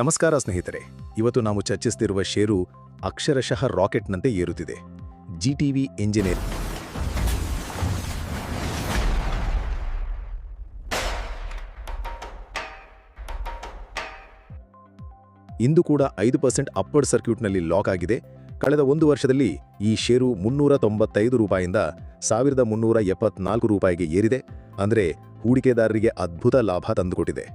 ನಮಸ್ಕಾರ ಸ್ನೇಹಿತರೆ, ಇವತ್ತು ನಾವು ಚರ್ಚಿಸುತ್ತಿರುವ ಷೇರು ಅಕ್ಷರಶಃ ರಾಕೆಟ್ನಂತೆ ಏರುತ್ತಿದೆ. ಜಿಟಿವಿ ಇಂಜಿನಿಯರ್ ಇಂದು ಕೂಡ ಐದು ಪರ್ಸೆಂಟ್ ಅಪ್ಪರ್ಡ್ ಸರ್ಕ್ಯೂಟ್ನಲ್ಲಿ ಲಾಕ್ ಆಗಿದೆ. ಕಳೆದ ಒಂದು ವರ್ಷದಲ್ಲಿ ಈ ಷೇರು ಮುನ್ನೂರ ತೊಂಬತ್ತೈದು ರೂಪಾಯಿಂದ ಸಾವಿರದ ಮುನ್ನೂರ ಎಪ್ಪತ್ನಾಲ್ಕು ರೂಪಾಯಿಗೆ ಏರಿದೆ. ಅಂದರೆ ಹೂಡಿಕೆದಾರರಿಗೆ ಅದ್ಭುತ ಲಾಭ ತಂದುಕೊಟ್ಟಿದೆ.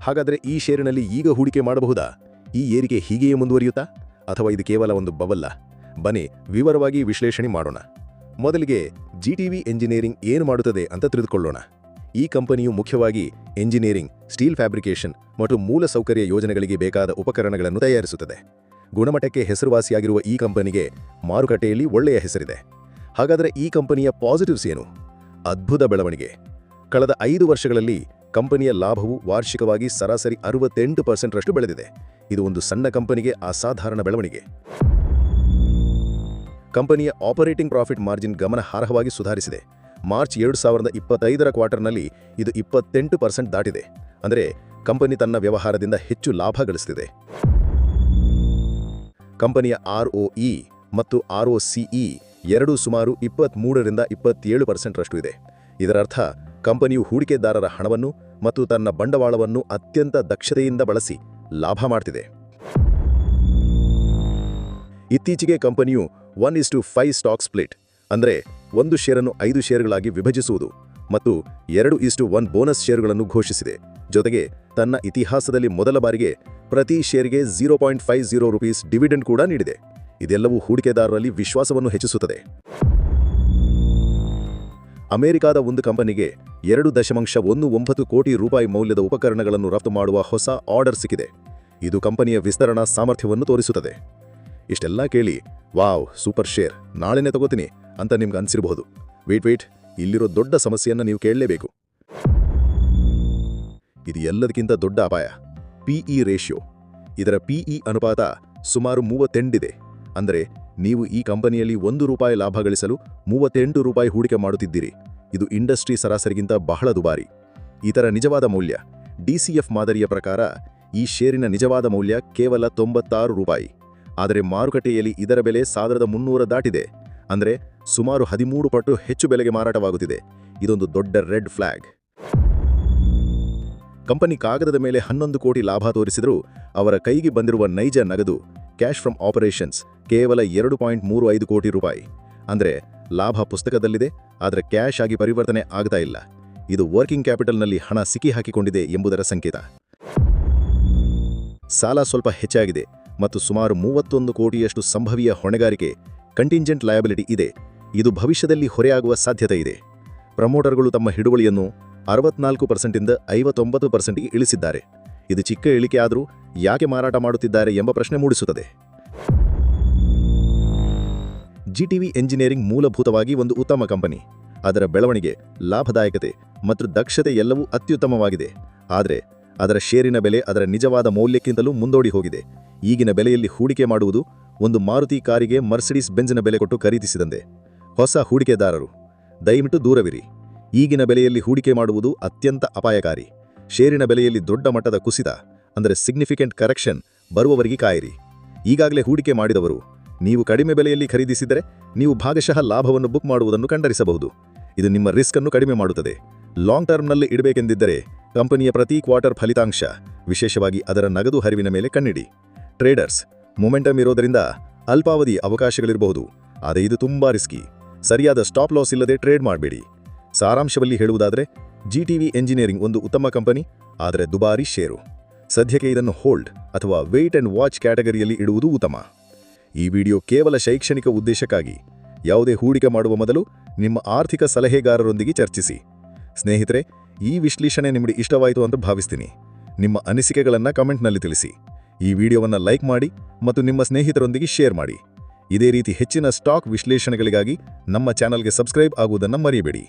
ಹಾಗಾದರೆ ಈ ಷೇರಿನಲ್ಲಿ ಈಗ ಹೂಡಿಕೆ ಮಾಡಬಹುದಾ? ಈ ಏರಿಕೆ ಹೀಗೆಯೇ ಮುಂದುವರಿಯುತ್ತಾ? ಅಥವಾ ಇದು ಕೇವಲ ಒಂದು ಬವಲ್ಲ ಬನ್ನಿ, ವಿವರವಾಗಿ ವಿಶ್ಲೇಷಣೆ ಮಾಡೋಣ. ಮೊದಲಿಗೆ ಜಿಟಿವಿ ಎಂಜಿನಿಯರಿಂಗ್ ಏನು ಮಾಡುತ್ತದೆ ಅಂತ ತಿಳಿದುಕೊಳ್ಳೋಣ. ಈ ಕಂಪನಿಯು ಮುಖ್ಯವಾಗಿ ಎಂಜಿನಿಯರಿಂಗ್, ಸ್ಟೀಲ್ ಫ್ಯಾಬ್ರಿಕೇಷನ್ ಮತ್ತು ಮೂಲಸೌಕರ್ಯ ಯೋಜನೆಗಳಿಗೆ ಬೇಕಾದ ಉಪಕರಣಗಳನ್ನು ತಯಾರಿಸುತ್ತದೆ. ಗುಣಮಟ್ಟಕ್ಕೆ ಹೆಸರುವಾಸಿಯಾಗಿರುವ ಈ ಕಂಪನಿಗೆ ಮಾರುಕಟ್ಟೆಯಲ್ಲಿ ಒಳ್ಳೆಯ ಹೆಸರಿದೆ. ಹಾಗಾದರೆ ಈ ಕಂಪನಿಯ ಪಾಸಿಟಿವ್ಸ್ ಏನು? ಅದ್ಭುತ ಬೆಳವಣಿಗೆ. ಕಳೆದ ಐದು ವರ್ಷಗಳಲ್ಲಿ ಕಂಪನಿಯ ಲಾಭವು ವಾರ್ಷಿಕವಾಗಿ ಸರಾಸರಿ ಅರವತ್ತೆಂಟು ಪರ್ಸೆಂಟ್ರಷ್ಟು ಬೆಳೆದಿದೆ. ಇದು ಒಂದು ಸಣ್ಣ ಕಂಪನಿಗೆ ಅಸಾಧಾರಣ ಬೆಳವಣಿಗೆ. ಕಂಪನಿಯ ಆಪರೇಟಿಂಗ್ ಪ್ರಾಫಿಟ್ ಮಾರ್ಜಿನ್ ಗಮನಾರ್ಹವಾಗಿ ಸುಧಾರಿಸಿದೆ. ಮಾರ್ಚ್ ಎರಡು ಸಾವಿರದ ಇಪ್ಪತ್ತೈದರ ಕ್ವಾರ್ಟರ್ನಲ್ಲಿ ಇದು ಇಪ್ಪತ್ತೆಂಟು ಪರ್ಸೆಂಟ್ ದಾಟಿದೆ. ಅಂದರೆ ಕಂಪನಿ ತನ್ನ ವ್ಯವಹಾರದಿಂದ ಹೆಚ್ಚು ಲಾಭ ಗಳಿಸುತ್ತಿದೆ ಕಂಪನಿಯ ಆರ್ಒಇ ಮತ್ತು ಆರ್ಒಸಿಇ ಎರಡೂ ಸುಮಾರು ಇಪ್ಪತ್ತ್ಮೂರರಿಂದ ಇಪ್ಪತ್ತೇಳು ಪರ್ಸೆಂಟ್ರಷ್ಟು ಇದೆ. ಇದರರ್ಥ ಕಂಪನಿಯು ಹೂಡಿಕೆದಾರರ ಹಣವನ್ನು ಮತ್ತು ತನ್ನ ಬಂಡವಾಳವನ್ನು ಅತ್ಯಂತ ದಕ್ಷತೆಯಿಂದ ಬಳಸಿ ಲಾಭ ಮಾಡ್ತಿದೆ. ಇತ್ತೀಚೆಗೆ ಕಂಪನಿಯು one is to five stock split, ಅಂದರೆ ಒಂದು ಶೇರನ್ನು ಐದು ಶೇರುಗಳಾಗಿ ವಿಭಜಿಸುವುದು ಮತ್ತು ಎರಡು ಇಸ್ಟು ಒನ್ ಬೋನಸ್ ಶೇರುಗಳನ್ನು ಘೋಷಿಸಿದೆ. ಜೊತೆಗೆ ತನ್ನ ಇತಿಹಾಸದಲ್ಲಿ ಮೊದಲ ಬಾರಿಗೆ ಪ್ರತಿ ಶೇರ್ಗೆ zero point five zero rupees dividend ಕೂಡ ನೀಡಿದೆ. ಇದೆಲ್ಲವೂ ಹೂಡಿಕೆದಾರರಲ್ಲಿ ವಿಶ್ವಾಸವನ್ನು ಹೆಚ್ಚಿಸುತ್ತದೆ. ಅಮೆರಿಕಾದ ಒಂದು ಕಂಪನಿಗೆ ಎರಡು ದಶಮಾಂಶ ಒಂದು ಒಂಬತ್ತು ಕೋಟಿ ರೂಪಾಯಿ ಮೌಲ್ಯದ ಉಪಕರಣಗಳನ್ನು ರಫ್ತು ಮಾಡುವ ಹೊಸ ಆರ್ಡರ್ ಸಿಕ್ಕಿದೆ. ಇದು ಕಂಪನಿಯ ವಿಸ್ತರಣಾ ಸಾಮರ್ಥ್ಯವನ್ನು ತೋರಿಸುತ್ತದೆ. ಇಷ್ಟೆಲ್ಲ ಕೇಳಿ, ವಾವ್, ಸೂಪರ್ ಶೇರ್, ನಾಳೆನೇ ತಗೋತೀನಿ ಅಂತ ನಿಮ್ಗೆ ಅನ್ಸಿರಬಹುದು. ವೇಟ್ ವೇಟ್, ಇಲ್ಲಿರೋ ದೊಡ್ಡ ಸಮಸ್ಯೆಯನ್ನು ನೀವು ಕೇಳಲೇಬೇಕು. ಇದು ಎಲ್ಲದಕ್ಕಿಂತ ದೊಡ್ಡ ಅಪಾಯ. ಪಿಇ ರೇಷಿಯೋ ಇದರ ಪಿಇ ಅನುಪಾತ ಸುಮಾರು ಮೂವತ್ತೆಂಟಿದೆ ಅಂದರೆ, ನೀವು ಈ ಕಂಪನಿಯಲ್ಲಿ ಒಂದು ರೂಪಾಯಿ ಲಾಭ ಗಳಿಸಲು ಮೂವತ್ತೆಂಟು ರೂಪಾಯಿ ಹೂಡಿಕೆ ಮಾಡುತ್ತಿದ್ದೀರಿ. ಇದು ಇಂಡಸ್ಟ್ರಿ ಸರಾಸರಿಗಿಂತ ಬಹಳ ದುಬಾರಿ. ಇದರ ನಿಜವಾದ ಮೌಲ್ಯ. ಡಿಸಿಎಫ್ ಮಾದರಿಯ ಪ್ರಕಾರ, ಈ ಷೇರಿನ ನಿಜವಾದ ಮೌಲ್ಯ ಕೇವಲ ತೊಂಬತ್ತಾರು ರೂಪಾಯಿ. ಆದರೆ ಮಾರುಕಟ್ಟೆಯಲ್ಲಿ ಇದರ ಬೆಲೆ ಸಾವಿರದ ಮುನ್ನೂರ ದಾಟಿದೆ. ಅಂದರೆ ಸುಮಾರು ಹದಿಮೂರು ಪಟ್ಟು ಹೆಚ್ಚು ಬೆಲೆಗೆ ಮಾರಾಟವಾಗುತ್ತಿದೆ. ಇದೊಂದು ದೊಡ್ಡ ರೆಡ್ ಫ್ಲಾಗ್. ಕಂಪನಿ ಕಾಗದದ ಮೇಲೆ ಹನ್ನೊಂದು ಕೋಟಿ ಲಾಭ ತೋರಿಸಿದರೂ ಅವರ ಕೈಗೆ ಬಂದಿರುವ ನೈಜ ನಗದು, ಕ್ಯಾಶ್ ಫ್ರಮ್ ಆಪರೇಷನ್ಸ್, ಕೇವಲ ಎರಡು ಪಾಯಿಂಟ್ ಮೂರು ಐದು ಕೋಟಿ ರೂಪಾಯಿ. ಅಂದರೆ ಲಾಭ ಪುಸ್ತಕದಲ್ಲಿದೆ ಆದರೆ ಕ್ಯಾಶ್ ಆಗಿ ಪರಿವರ್ತನೆ ಆಗ್ತಾ ಇಲ್ಲ. ಇದು ವರ್ಕಿಂಗ್ ಕ್ಯಾಪಿಟಲ್ನಲ್ಲಿ ಹಣ ಸಿಕ್ಕಿ ಹಾಕಿಕೊಂಡಿದೆ ಎಂಬುದರ ಸಂಕೇತ. ಸಾಲ ಸ್ವಲ್ಪ ಹೆಚ್ಚಾಗಿದೆ ಮತ್ತು ಸುಮಾರು ಮೂವತ್ತೊಂದು ಕೋಟಿಯಷ್ಟು ಸಂಭವೀಯ ಹೊಣೆಗಾರಿಕೆ ಕಂಟಿಂಜೆಂಟ್ ಲಯಬಿಲಿಟಿ ಇದೆ. ಇದು ಭವಿಷ್ಯದಲ್ಲಿ ಹೊರೆಯಾಗುವ ಸಾಧ್ಯತೆ ಇದೆ. ಪ್ರಮೋಟರ್ಗಳು ತಮ್ಮ ಹಿಡುವಳಿಯನ್ನು ಅರವತ್ನಾಲ್ಕು ಪರ್ಸೆಂಟಿಂದ ಐವತ್ತೊಂಬತ್ತು ಪರ್ಸೆಂಟ್ಗೆ ಇಳಿಸಿದ್ದಾರೆ. ಇದು ಚಿಕ್ಕ ಇಳಿಕೆ ಆದರೂ ಯಾಕೆ ಮಾರಾಟ ಮಾಡುತ್ತಿದ್ದಾರೆ ಎಂಬ ಪ್ರಶ್ನೆ ಮೂಡಿಸುತ್ತದೆ. ಜಿಟಿವಿ ಎಂಜಿನಿಯರಿಂಗ್ ಮೂಲಭೂತವಾಗಿ ಒಂದು ಉತ್ತಮ ಕಂಪನಿ. ಅದರ ಬೆಳವಣಿಗೆ, ಲಾಭದಾಯಕತೆ ಮತ್ತು ದಕ್ಷತೆ ಎಲ್ಲವೂ ಅತ್ಯುತ್ತಮವಾಗಿದೆ. ಆದರೆ, ಅದರ ಷೇರಿನ ಬೆಲೆ ಅದರ ನಿಜವಾದ ಮೌಲ್ಯಕ್ಕಿಂತಲೂ ಮುಂದೋಡಿ ಹೋಗಿದೆ. ಈಗಿನ ಬೆಲೆಯಲ್ಲಿ ಹೂಡಿಕೆ ಮಾಡುವುದು ಒಂದು ಮಾರುತಿ ಕಾರಿಗೆ ಮರ್ಸಿಡೀಸ್ ಬೆಂಜಿನ ಬೆಲೆ ಕೊಟ್ಟು ಖರೀದಿಸಿದಂತೆ. ಹೊಸ ಹೂಡಿಕೆದಾರರು, ದಯವಿಟ್ಟು ದೂರವಿರಿ. ಈಗಿನ ಬೆಲೆಯಲ್ಲಿ ಹೂಡಿಕೆ ಮಾಡುವುದು ಅತ್ಯಂತ ಅಪಾಯಕಾರಿ. ಷೇರಿನ ಬೆಲೆಯಲ್ಲಿ ದೊಡ್ಡ ಮಟ್ಟದ ಕುಸಿತ, ಅಂದರೆ ಸಿಗ್ನಿಫಿಕೆಂಟ್ ಕರೆಕ್ಷನ್ ಬರುವವರಿಗೆ ಕಾಯಿರಿ. ಈಗಾಗಲೇ ಹೂಡಿಕೆ ಮಾಡಿದವರು ನೀವು ಕಡಿಮೆ ಬೆಲೆಯಲ್ಲಿ ಖರೀದಿಸಿದರೆ ನೀವು ಭಾಗಶಃ ಲಾಭವನ್ನು ಬುಕ್ ಮಾಡುವುದನ್ನು ಕಂಡರಿಸಬಹುದು ಇದು ನಿಮ್ಮ ರಿಸ್ಕ್ ಅನ್ನು ಕಡಿಮೆ ಮಾಡುತ್ತದೆ. ಲಾಂಗ್ ಟರ್ಮ್ನಲ್ಲಿ ಇಡಬೇಕೆಂದಿದ್ದರೆ ಕಂಪನಿಯ ಪ್ರತಿ ಕ್ವಾರ್ಟರ್ ಫಲಿತಾಂಶ, ವಿಶೇಷವಾಗಿ ಅದರ ನಗದು ಹರಿವಿನ ಮೇಲೆ ಕಣ್ಣಿಡಿ. ಟ್ರೇಡರ್ಸ್ ಮೊಮೆಂಟಮ್ ಇರೋದರಿಂದ ಅಲ್ಪಾವಧಿ ಅವಕಾಶಗಳಿರಬಹುದು, ಆದರೆ ಇದು ತುಂಬಾ ರಿಸ್ಕಿ ಸರಿಯಾದ ಸ್ಟಾಪ್ ಲಾಸ್ ಇಲ್ಲದೆ ಟ್ರೇಡ್ ಮಾಡಬೇಡಿ. ಸಾರಾಂಶದಲ್ಲಿ ಹೇಳುವುದಾದರೆ ಜಿಟಿವಿ ಎಂಜಿನಿಯರಿಂಗ್ ಒಂದು ಉತ್ತಮ ಕಂಪನಿ, ಆದರೆ ದುಬಾರಿ ಷೇರು. ಸದ್ಯಕ್ಕೆ ಇದನ್ನು ಹೋಲ್ಡ್ ಅಥವಾ ವೆಯ್ಟ್ ಅಂಡ್ ವಾಚ್ ಕ್ಯಾಟಗರಿಯಲ್ಲಿ ಇಡುವುದು ಉತ್ತಮ. ಈ ವಿಡಿಯೋ ಕೇವಲ ಶೈಕ್ಷಣಿಕ ಉದ್ದೇಶಕ್ಕಾಗಿ. ಯಾವುದೇ ಹೂಡಿಕೆ ಮಾಡುವ ಮೊದಲು ನಿಮ್ಮ ಆರ್ಥಿಕ ಸಲಹೆಗಾರರೊಂದಿಗೆ ಚರ್ಚಿಸಿ. ಸ್ನೇಹಿತರೆ, ಈ ವಿಶ್ಲೇಷಣೆ ನಿಮಗೆ ಇಷ್ಟವಾಯಿತು ಅಂತ ಭಾವಿಸ್ತೀನಿ. ನಿಮ್ಮ ಅನಿಸಿಕೆಗಳನ್ನು ಕಮೆಂಟ್ನಲ್ಲಿ ತಿಳಿಸಿ. ಈ ವಿಡಿಯೋವನ್ನು ಲೈಕ್ ಮಾಡಿ ಮತ್ತು ನಿಮ್ಮ ಸ್ನೇಹಿತರೊಂದಿಗೆ ಶೇರ್ ಮಾಡಿ. ಇದೇ ರೀತಿ ಹೆಚ್ಚಿನ ಸ್ಟಾಕ್ ವಿಶ್ಲೇಷಣೆಗಳಿಗಾಗಿ ನಮ್ಮ ಚಾನಲ್ಗೆ ಸಬ್ಸ್ಕ್ರೈಬ್ ಆಗುವುದನ್ನು ಮರೆಯಬೇಡಿ